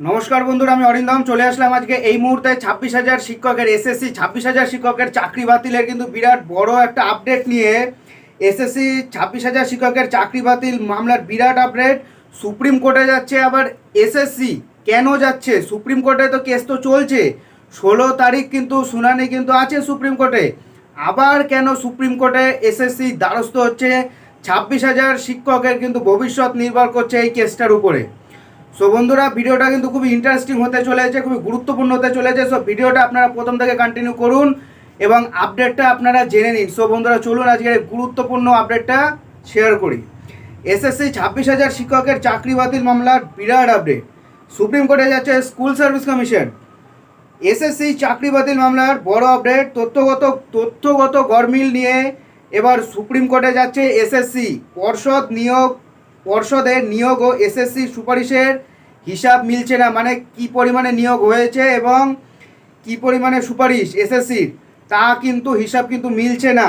নমস্কার বন্ধুরা, আমি অরিন্দম। চলে আসলাম আজকে এই মুহূর্তে ছাব্বিশ হাজার শিক্ষকের এসএসসি, ছাব্বিশ হাজার শিক্ষকের চাকরি বাতিলের কিন্তু বিরাট বড় একটা আপডেট নিয়ে এসএসসি, ছাব্বিশ হাজার শিক্ষকের চাকরি বাতিল মামলার বিরাট আপডেট সুপ্রিম কোর্টে যাচ্ছে আবার এসএসসি। কেন যাচ্ছে? সুপ্রিম কোর্টে তো কেস তো চলছে। ষোলো তারিখ কিন্তু শুনানি কিন্তু আছে সুপ্রিম কোর্টে। আবার কেন সুপ্রিম কোর্টে এসএসসি দ্বারস্থ হচ্ছে? ছাব্বিশ হাজার শিক্ষকের কিন্তু ভবিষ্যৎ নির্ভর করছে এই কেসটার উপরে। সো বন্ধুরা, ভিডিওটা কিন্তু খুবই ইন্টারেস্টিং হতে চলেছে, খুবই গুরুত্বপূর্ণ হতে চলেছে। সো ভিডিওটা আপনারা প্রথম থেকে কন্টিনিউ করুন এবং আপডেটটা আপনারা জেনে নিন। সো বন্ধুরা, চলুন আজকের গুরুত্বপূর্ণ আপডেটটা শেয়ার করি। এসএসসি ছাব্বিশ হাজার শিক্ষকের চাকরি বাতিল মামলার বিরাট আপডেট সুপ্রিম কোর্টে যাচ্ছে স্কুল সার্ভিস কমিশন এসএসসি চাকরি বাতিল মামলার বড় আপডেট তথ্যগত তথ্যগত গরমিল নিয়ে এবার সুপ্রিম কোর্টে যাচ্ছে এসএসসি পর্ষদ নিয়োগ পর্ষদের নিয়োগ ও এসএসসি সুপারিশের হিসাব মিলছে না। মানে কি পরিমাণে নিয়োগ হয়েছে এবং কি পরিমাণে সুপারিশ এসএসসির তা কিন্তু হিসাব কিন্তু মিলছে না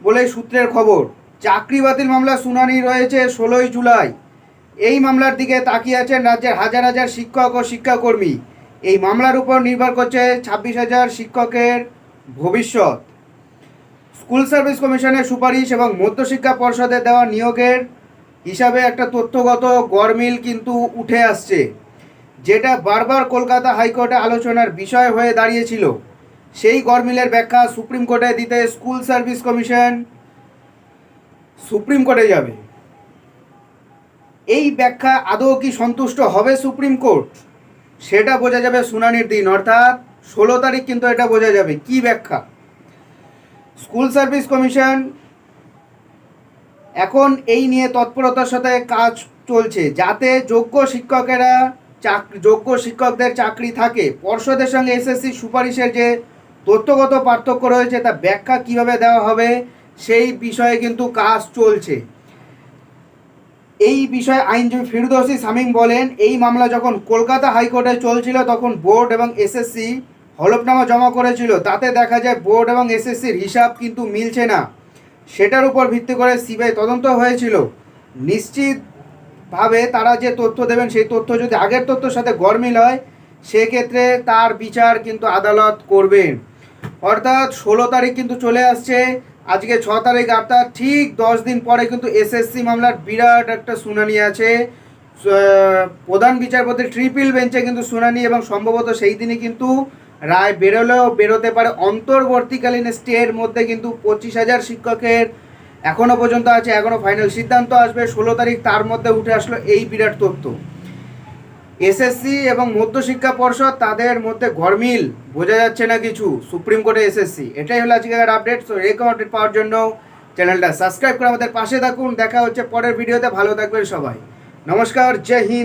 বলে সূত্রের খবর। চাকরি বাতিল মামলা শুনানি রয়েছে ষোলোই জুলাই। এই মামলার দিকে তাকিয়ে আছেন রাজ্যের হাজার হাজার শিক্ষক ও শিক্ষাকর্মী। এই মামলার উপর নির্ভর করছে ছাব্বিশ হাজার শিক্ষকের ভবিষ্যৎ। স্কুল সার্ভিস কমিশনের সুপারিশ এবং মধ্যশিক্ষা পর্ষদে দেওয়া নিয়োগের হিসাবে একটা তথ্যগত গরমিল কিন্তু উঠে আসছে, যেটা বারবার কলকাতা হাইকোর্টে আলোচনার বিষয় হয়ে দাঁড়িয়েছিল। সেই গরমিলের ব্যাখ্যা সুপ্রিম কোর্টে দিতে স্কুল সার্ভিস কমিশন সুপ্রিম কোর্টে যাবে। এই ব্যাখ্যা আদৌ কি সন্তুষ্ট হবে সুপ্রিম কোর্ট? সেটা বোঝা যাবে শুনানির দিন, অর্থাৎ ষোলো তারিখ কিন্তু এটা বোঝা যাবে। কি ব্যাখ্যা? স্কুল সার্ভিস কমিশন এখন এই নিয়ে তৎপরতার সাথে কাজ চলছে। যাতে যোগ্য শিক্ষকেরা চাকরি যোগ্য শিক্ষকদের চাকরি থাকে। পর্ষদের সঙ্গে এসএসসি সুপারিশের যে তথ্যগত পার্থক্য রয়েছে, তা ব্যাখ্যা কীভাবে দেওয়া হবে, সেই বিষয়ে কিন্তু কাজ চলছে। এই বিষয়ে আইনজীবী ফিরদৌসি শামীম বলেন, এই মামলা যখন কলকাতা হাইকোর্টে চলছিল, তখন বোর্ড এবং এসএসসি হলফনামা জমা করেছিল। তাতে দেখা যায়, বোর্ড এবং এসএসসির হিসাব কিন্তু মিলছে না। সেটার উপর ভিত্তি করে সিবিআই তদন্ত হয়েছিল। নিশ্চিতভাবে তারা যে তথ্য দেবেন, সেই তথ্য যদি আগের তথ্যের সাথে গরমিল হয়, সেক্ষেত্রে তার বিচার কিন্তু আদালত করবেন অর্থাৎ ষোলো তারিখ কিন্তু চলে আসছে, আজকে ছ তারিখ, অর্থাৎ ঠিক দশ দিন পরে কিন্তু এসএসসি মামলার বিরাট একটা শুনানি আছে। প্রধান বিচারপতি ট্রিপল বেঞ্চে কিন্তু শুনানি এবং সম্ভবত সেই দিনই কিন্তু রায় বেরোলেও বেরোতে পারে। অন্তর্বর্তীকালীন স্টের মধ্যে কিন্তু পঁচিশ হাজার শিক্ষকের এখনও পর্যন্ত আছে এখনও ফাইনাল সিদ্ধান্ত আসবে। ষোলো তারিখ তার মধ্যে উঠে আসলো এই বিরাট তথ্য। এসএসসি এবং মধ্যশিক্ষা পর্ষদ তাদের মধ্যে ঘরমিল, বোঝা যাচ্ছে না কিছু। সুপ্রিম কোর্টে এসএসসি এটাই হলো আজকের আপডেট তো রেকম আপডেট পাওয়ার জন্য চ্যানেলটা সাবস্ক্রাইব করে আমাদের পাশে থাকুন। দেখা হচ্ছে পরের ভিডিওতে ভালো থাকবেন সবাই। নমস্কার, জয় হিন্দ।